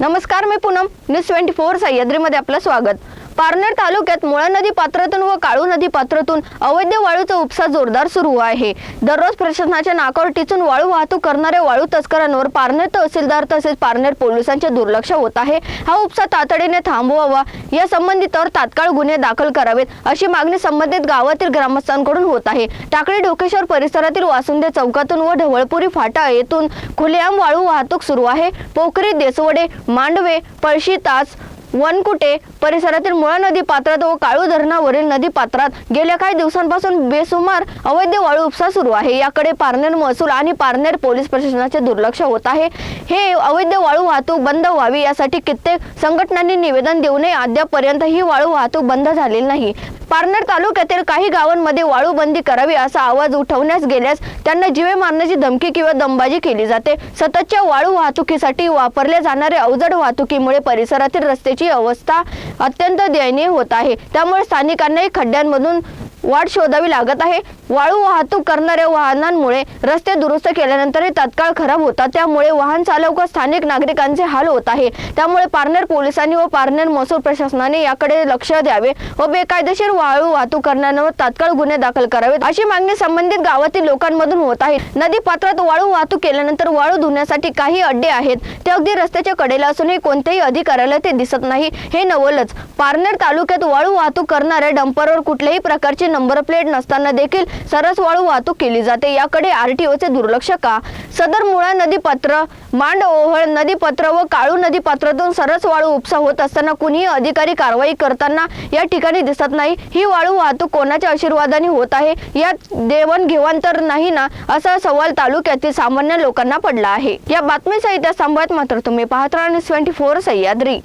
नमस्कार मी Poonam. News twenty four सह्याद्रीमध्ये आपलं स्वागत. पारनेर तालुक्यात मुळा नदी पात्रातून व काळू नदी पात्रातून अवैध वाळूचा उपसा जोरदार सुरू आहे. दररोज प्रशासनाच्या नाकावर टिचून वाळू वाहतूक करणाऱ्या वाळू तस्करांवर पारनेर तहसीलदार तसेच पारनेर पोलिसांचे दुर्लक्ष होत आहे. हा उपसा तातडीने थांबवावा या संबंधितावर तात्काळ गुन्हे दाखल करावेत अशी मागणी संबंधित गावातील ग्रामस्थांकडून होत आहे. टाकळी ढोकेश्वर परिसरातील वासुंदे चौकातून व ढवळपुरी फाटा येथून खुलेआम वाळू वाहतूक सुरू आहे. पोखरी देसवडे मांडवे पळशी तास वनकुटे परिसरातील मुळा नदी पात्रात व काळू धरणावरील नदी पात्रात गेल्या काही दिवसांपासून बेसुमार अवैध वाळू उपसा सुरू आहे. याकडे पारनेर महसूल आणि पारनेर पोलीस प्रशासनाचे दुर्लक्ष होत आहे. हे अवैध वाळू वाहतूक बंद व्हावी यासाठी कित्येक संघटनांनी निवेदन देऊनही अद्यापपर्यंत ही वाळू वाहतूक बंद झालेली नाही. पारनेर तालुक्यातील काही गावांमध्ये वाळू बंदी करावी असा आवाज उठवण्यास गेल्यास त्यांना जीवे मारण्याची धमकी किंवा दमबाजी केली जाते. सततच्या वाळू वाहतुकीसाठी वापरल्या जाणाऱ्या अवजड वाहतुकीमुळे परिसरातील रस्त्याची अवस्था अत्यंत दयनीय होत आहे. त्यामुळे स्थानिकांनाही खड्ड्यांमधून वाट शोधावी लागत आहे. वाळू वाहतूक करणाऱ्या वाहनांमुळे रस्ते दुरुस्त केल्यानंतरही तात्काळ खराब होतात. त्यामुळे वाहन चालक व स्थानिक नागरिकांचे हाल होत आहे. त्यामुळे पारनेर पोलिसांनी व पारनेर महसूल प्रशासनाने याकडे लक्ष द्यावे व बेकायदेशीर वाळू वाहतूक करणाऱ्यांवर तात्काळ गुन्हे दाखल करावेत. अशी मागणी संबंधित गावातील लोकांमधून होत आहे. नदी पात्रात वाळू वाहतूक केल्यानंतर वाळू धुण्यासाठी काही अड्डे आहेत. ते अगदी रस्त्याच्या कडेला असूनही कोणत्याही अधिकाऱ्याला ते दिसत नाही. हे नवलच. पारनेर तालुक्यात वाळू वाहतूक करणाऱ्या डंपरवर कुठल्याही प्रकारची नंबर प्लेट नसताना देखील सरस वाळू वाहतूक केली जाते. याकडे आरटीओचे दुर्लक्ष का? सदर मुळा नदीपात्र मांड ओहळ नदीपात्र व काळू नदीपात्रातून सरस वाळू उपसा होत असताना कुणीही अधिकारी कारवाई करताना या ठिकाणी दिसत नाही. ही वाळू वाहतूक कोणाच्या आशीर्वादाने होत आहे? यात देवाणघेवाण तर नाही ना? असा सवाल तालुक्यातील सामान्य लोकांना पडला आहे. या बातमीसहित या सांभाळत मात्र तुम्ही पाहत राहा ट्वेंटी फोर सह्याद्री.